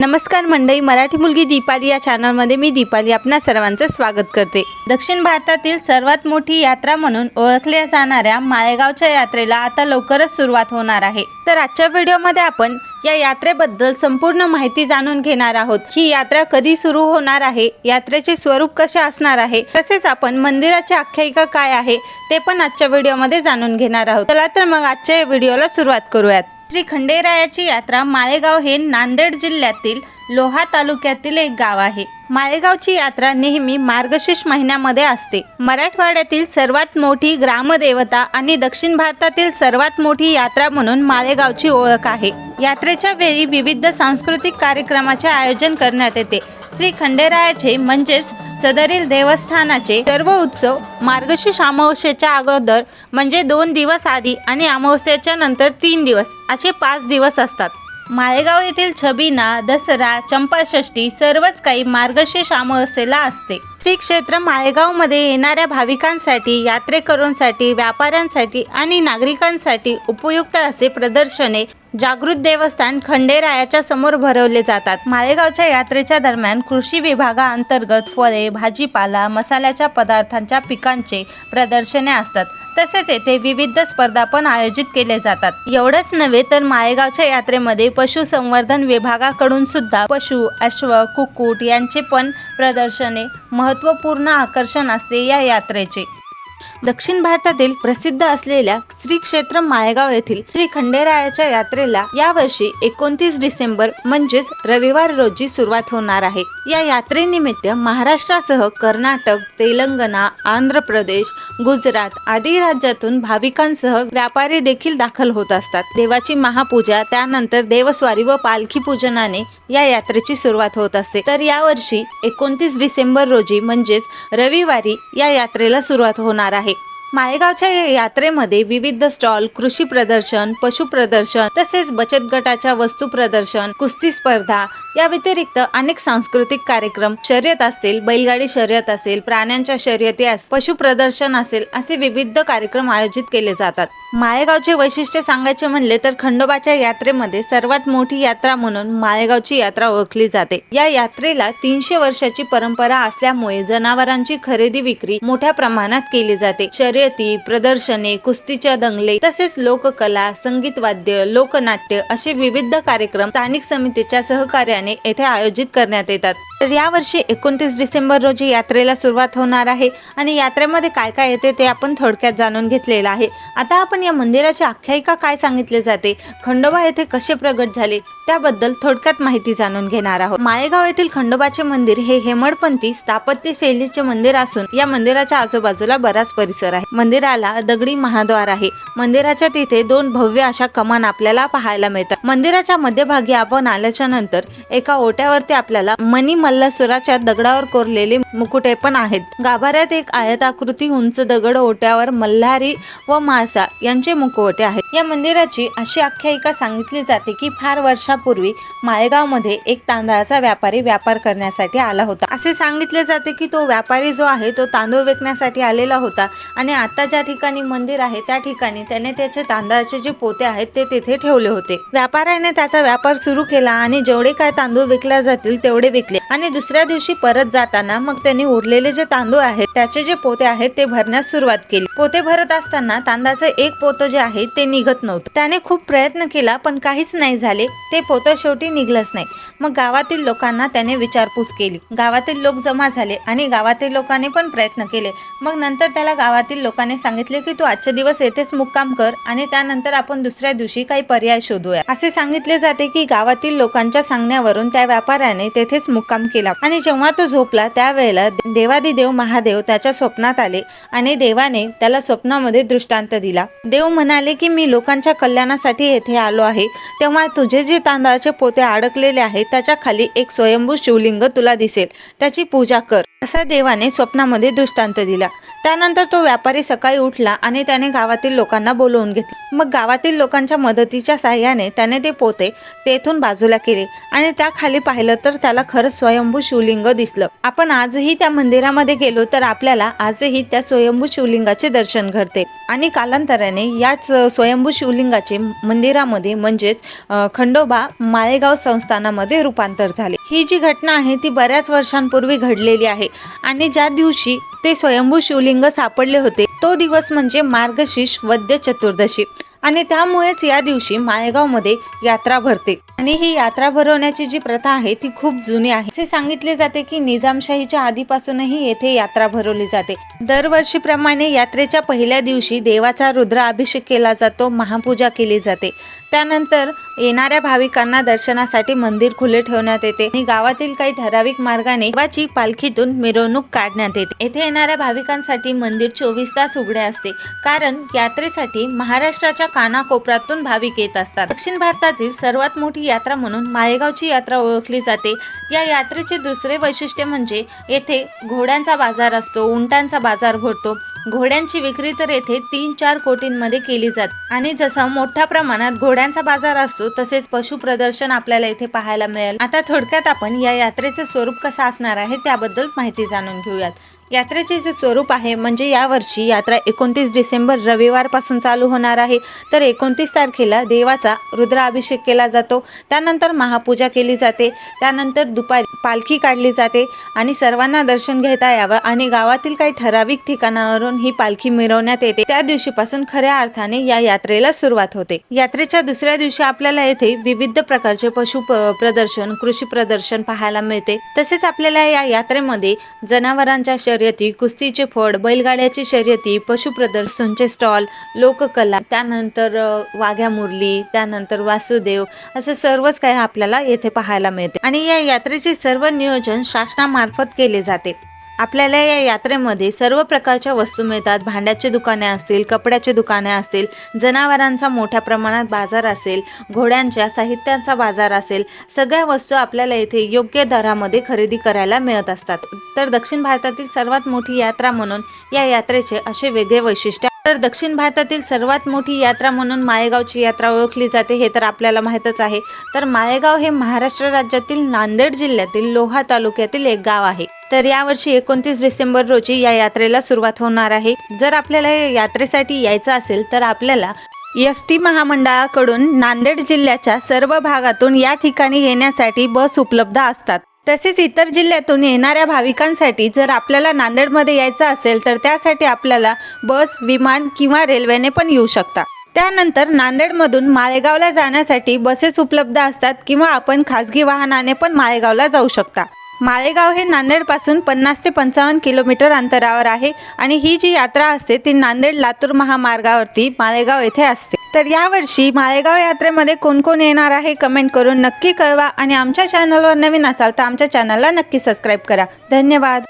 नमस्कार मंडळी मराठी मुलगी दीपाली या चॅनलमध्ये मी दीपाली आपणा सर्वांचं स्वागत करते. दक्षिण भारतातील सर्वात मोठी यात्रा म्हणून ओळखल्या जाणाऱ्या माळेगावच्या यात्रेला आता लवकरच सुरुवात होणार आहे. तर आजच्या व्हिडिओमध्ये आपण या यात्रेबद्दल संपूर्ण माहिती जाणून घेणार आहोत. ही यात्रा कधी सुरू होणार आहे यात्रेचे स्वरूप कसे असणार आहे तसेच आपण मंदिराची आख्यायिका काय आहे ते पण आजच्या व्हिडिओमध्ये जाणून घेणार आहोत. चला तर मग आजच्या या व्हिडिओला सुरुवात करूयात. श्री खंडेरायाची यात्रा माळेगाव हे नांदेड जिल्ह्यातील लोहा तालुक्यातील एक गाव आहे. माळेगावची यात्रा नेहमी मार्गशीर्ष महिन्यामध्ये असते. मराठवाड्यातील सर्वात मोठी ग्रामदेवता आणि दक्षिण भारतातील सर्वात मोठी यात्रा म्हणून माळेगावची ओळख आहे. यात्रेच्या वेळी विविध सांस्कृतिक कार्यक्रमाचे आयोजन करण्यात येते. श्री खंडेरायाचे म्हणजेच सदरील देवस्थानाचे सर्व उत्सव मार्गशीर्ष अमावस्येच्या अगोदर म्हणजे दोन दिवस आधी आणि अमावस्येच्या नंतर तीन दिवस असे पाच दिवस असतात. माळेगाव येथील छबिना दसरा चंपाषष्ठी सर्वच काही मार्गशीर्ष अमावस्येला असते. श्री क्षेत्र माळेगावमध्ये येणाऱ्या भाविकांसाठी यात्रेकरूंसाठी व्यापाऱ्यांसाठी आणि नागरिकांसाठी उपयुक्त असे प्रदर्शने जागृत देवस्थान खंडेरायाच्या समोर भरवले जातात. माळेगावच्या यात्रेच्या दरम्यान कृषी विभागाअंतर्गत फळे भाजीपाला मसाल्याच्या पदार्थांच्या पिकांचे प्रदर्शने असतात. तसेच येथे विविध स्पर्धा पण आयोजित केले जातात. एवढंच नव्हे तर माळेगावच्या यात्रेमध्ये पशुसंवर्धन विभागाकडून सुद्धा पशु अश्व कुक्कुट यांचे पण प्रदर्शने महत्त्वपूर्ण आकर्षण असते या यात्रेचे. दक्षिण भारतातील प्रसिद्ध असलेल्या श्री क्षेत्र माळेगाव येथील श्री खंडेरायाच्या यात्रेला यावर्षी एकोणतीस डिसेंबर म्हणजेच रविवार रोजी सुरुवात होणार आहे. या यात्रेनिमित्त महाराष्ट्रासह कर्नाटक तेलंगणा आंध्र प्रदेश गुजरात आदी राज्यातून भाविकांसह व्यापारी देखील दाखल होत असतात. देवाची महापूजा त्यानंतर देवस्वारी व पालखी पूजनाने या यात्रेची सुरुवात होत असते. तर यावर्षी एकोणतीस डिसेंबर रोजी म्हणजेच रविवारी या यात्रेला सुरुवात होणार आहे. माळेगावच्या या यात्रेमध्ये विविध स्टॉल कृषी प्रदर्शन पशु प्रदर्शन तसेच बचत गटाच्या वस्तू प्रदर्शन कुस्ती स्पर्धा या व्यतिरिक्त अनेक सांस्कृतिक कार्यक्रम शर्यत असतील बैलगाडी शर्यत असेल प्राण्यांच्या शर्यती पशु प्रदर्शन असेल असे विविध कार्यक्रम आयोजित केले जातात. माळेगावचे वैशिष्ट्य सांगायचे म्हणले तर खंडोबाच्या यात्रेमध्ये सर्वात मोठी यात्रा म्हणून माळेगावची यात्रा ओळखली जाते. या यात्रेला तीनशे वर्षाची परंपरा असल्यामुळे जनावरांची खरेदी विक्री मोठ्या प्रमाणात केली जाते. शर्य प्रदर्शने कुस्तीच्या दंगले तसेच लोककला संगीत वाद्य लोकनाट्य असे विविध कार्यक्रम स्थानिक समितीच्या सहकार्याने येथे आयोजित करण्यात येतात. तर यावर्षी एकोणतीस डिसेंबर रोजी यात्रेला सुरुवात होणार आहे आणि यात्रेमध्ये काय काय येते ते आपण थोडक्यात जाणून घेतलेलं आहे. आता आपण या मंदिराची आख्यायिका काय सांगितले जाते खंडोबा येथे कसे प्रगट झाले त्याबद्दल थोडक्यात माहिती जाणून घेणार आहोत. माळेगाव येथील खंडोबाचे मंदिर हे हेमडपंथी स्थापत्य शैलीचे मंदिर असून या मंदिराच्या आजूबाजूला बराच परिसर आहे. मंदिराला दगडी महाद्वार आहे. मंदिराच्या तिथे दोन भव्य अशा कमान आपल्याला पाहायला मिळतात. मंदिराच्या मध्यभागी आपण आल्याच्यानंतर एका ओट्यावरती आपल्याला मनी मल्लसुराच्या दगडावर कोरलेले मुकुटे पण आहेत. गाभाऱ्यात एक आयताकृती उंच दगड ओट्यावर मल्हारी व मासा यांचे मुखवटे आहेत. या मंदिराची अशी आख्यायिका सांगितली जाते की फार वर्षापूर्वी माळेगावमध्ये एक तांदळाचा व्यापारी व्यापार करण्यासाठी आला होता. असे सांगितले जाते की तो व्यापारी जो आहे तो तांदूळ विकण्यासाठी आलेला होता आणि आता ज्या ठिकाणी मंदिर आहे त्या ठिकाणी त्याने त्याचे तांदळाचे जे पोते आहेत ते तिथे ठेवले होते. व्यापाऱ्याने त्याचा व्यापार सुरू केला आणि जेवढे काय तांदूळ विकल्या जातील तेवढे विकले. आणि दुसऱ्या दिवशी परत जाताना मग त्यांनी उरलेले जे तांदूळ आहेत त्याचे जे पोते आहेत ते भरण्यास सुरुवात केली. पोते भरत असताना तांदळाचे एक पोतं जे आहे ते निघत नव्हतं. त्याने खूप प्रयत्न केला पण काहीच नाही झाले. ते पोतं शेवटी निघलंच नाही. मग गावातील लोकांना त्याने विचारपूस केली. गावातील लोक जमा झाले आणि गावातील लोकांनी पण प्रयत्न केले. मग नंतर त्याला गावातील लोकांनी सांगितले की तू आजचे दिवस येथेच मुक्काम कर आणि त्यानंतर आपण दुसऱ्या दिवशी काही पर्याय शोधूया. असे सांगितले जाते की गावातील लोकांच्या सांगण्यावरून त्या व्यापाऱ्याने तेथेच मुक्काम केला. आणि जेव्हा तो झोपला त्यावेळेला देवादिदेव महादेव त्याच्या स्वप्नात आले आणि देवाने त्याला स्वप्नामध्ये दृष्टांत दिला. देव म्हणाले की मी लोकांच्या कल्याणासाठी येथे आलो आहे. तेव्हा तुझे जे तांदळाचे पोते अडकलेले आहेत त्याच्याखाली एक स्वयंभू शिवलिंग तुला दिसेल. त्याची पूजा कर. असा देवाने स्वप्नामध्ये दृष्टांत दिला. त्यानंतर तो व्यापारी सकाळी उठला आणि त्याने गावातील लोकांना बोलवून घेतले. मग गावातील लोकांच्या मदतीच्या साह्याने त्याने ते पोते तेथून बाजूला केले आणि त्याखाली पाहिलं तर त्याला खरं स्वयंभू शिवलिंग दिसलं. आपण आजही त्या मंदिरामध्ये गेलो तर आपल्याला आजही त्या स्वयंभू शिवलिंगाचे दर्शन घडते. आणि कालांतराने याच स्वयंभू शिवलिंगाचे मंदिरामध्ये म्हणजेच खंडोबा माळेगाव संस्थानामध्ये रूपांतर झाले. ही जी घटना आहे ती बऱ्याच वर्षांपूर्वी घडलेली आहे. आणि ज्या दिवशी ते स्वयंभू शिवलिंग सापडले होते तो दिवस म्हणजे मार्गशीर्ष वद्य चतुर्दशी. आणि त्यामुळेच या दिवशी माळेगावमध्ये यात्रा भरते. आणि ही यात्रा भरवण्याची जी प्रथा आहे ती खूप जुनी आहे. असे सांगितले जाते की निजामशाहीच्या आधीपासूनही येथे यात्रा भरवली जाते. दरवर्षीप्रमाणे यात्रेच्या पहिल्या दिवशी देवाचा रुद्राभिषेक केला जातो महापूजा केली जाते. त्यानंतर येणाऱ्या भाविकांना दर्शनासाठी मंदिर खुले ठेवण्यात येते. आणि गावातील काही ठराविक मार्गाने देवाची पालखीतून मिरवणूक काढण्यात येते. येथे येणाऱ्या भाविकांसाठी मंदिर चोवीस तास उघडे असते. कारण यात्रेसाठी महाराष्ट्राच्या कानाकोपऱ्यातून भाविक येत असतात. दक्षिण भारतातील सर्वात मोठी यात्रा म्हणून माळेगावची यात्रा ओळखली जाते. या यात्रेचे दुसरे वैशिष्ट्य म्हणजे येथे घोड्यांचा बाजार असतो उंटांचा बाजार भरतो. घोड्यांची विक्री तर येथे तीन चार कोटींमध्ये केली जाते. आणि जसा मोठ्या प्रमाणात घोड्यांचा बाजार असतो तसेच पशु प्रदर्शन आपल्याला इथे पाहायला मिळेल. आता थोडक्यात आपण या यात्रेचे स्वरूप कसं असणार आहे त्याबद्दल माहिती जाणून घेऊयात. यात्रेचे जे स्वरूप आहे म्हणजे यावर्षी यात्रा एकोणतीस डिसेंबर रविवारपासून चालू होणार आहे. तर एकोणतीस तारखेला देवाचा रुद्राभिषेक केला जातो. त्यानंतर महापूजा केली जाते. त्यानंतर दुपारी पालखी काढली जाते आणि सर्वांना दर्शन घेता यावं आणि गावातील काही ठराविक ठिकाणावरून ही पालखी मिरवण्यात येते. त्या दिवशीपासून खऱ्या अर्थाने या यात्रेला सुरुवात होते. यात्रेच्या दुसऱ्या दिवशी आपल्याला येथे विविध प्रकारचे पशु प्रदर्शन कृषी प्रदर्शन पाहायला मिळते. तसेच आपल्याला या यात्रेमध्ये जनावरांच्या शरीर शर्यती कुस्तीचे फड बैलगाड्याची शर्यती पशु प्रदर्शनचे स्टॉल लोककला त्यानंतर वाघ्या मुरली त्यानंतर वासुदेव असं सर्वच काही आपल्याला येथे पाहायला मिळते. आणि या यात्रेचे सर्व नियोजन शासनामार्फत केले जाते. आपल्याला या यात्रेमध्ये सर्व प्रकारच्या वस्तू मिळतात. भांड्याचे दुकाने असतील कपड्याचे दुकाने असतील जनावरांचा मोठ्या प्रमाणात बाजार असेल घोड्यांच्या साहित्यांचा बाजार असेल सगळ्या वस्तू आपल्याला येथे योग्य दरामध्ये खरेदी करायला मिळत असतात. तर दक्षिण भारतातील सर्वात मोठी यात्रा म्हणून या यात्रेचे असे वेगळे वैशिष्ट्य तर दक्षिण भारतातील सर्वात मोठी यात्रा म्हणून माळेगावची यात्रा ओळखली जाते हे तर आपल्याला माहीतच आहे. तर माळेगाव हे महाराष्ट्र राज्यातील नांदेड जिल्ह्यातील लोहा तालुक्यातील एक गाव आहे. तर यावर्षी एकोणतीस डिसेंबर रोजी या यात्रेला सुरुवात होणार आहे. जर आपल्याला या यात्रेसाठी यायचं असेल तर आपल्याला एस टी महामंडळाकडून नांदेड जिल्ह्याच्या सर्व भागातून या ठिकाणी येण्यासाठी बस उपलब्ध असतात. तसेच इतर जिल्ह्यातून येणाऱ्या भाविकांसाठी जर आपल्याला नांदेडमध्ये यायचं असेल तर त्यासाठी आपल्याला बस विमान किंवा रेल्वेने पण येऊ शकता. त्यानंतर नांदेडमधून माळेगावला जाण्यासाठी बसेस उपलब्ध असतात किंवा आपण खाजगी वाहनाने पण माळेगावला जाऊ शकता. माळेगाव हे नांदेडपासून पन्नास ते पंचावन्न किलोमीटर अंतरावर आहे आणि ही जी यात्रा असते ती नांदेड लातूर महामार्गावरती माळेगाव येथे असते. तर यावर्षी माळेगाव यात्रेमध्ये कोण कोण येणार आहे कमेंट करून नक्की कळवा. आणि आमच्या चॅनलवर नवीन असाल तर आमच्या चॅनलला नक्की सबस्क्राईब करा. धन्यवाद.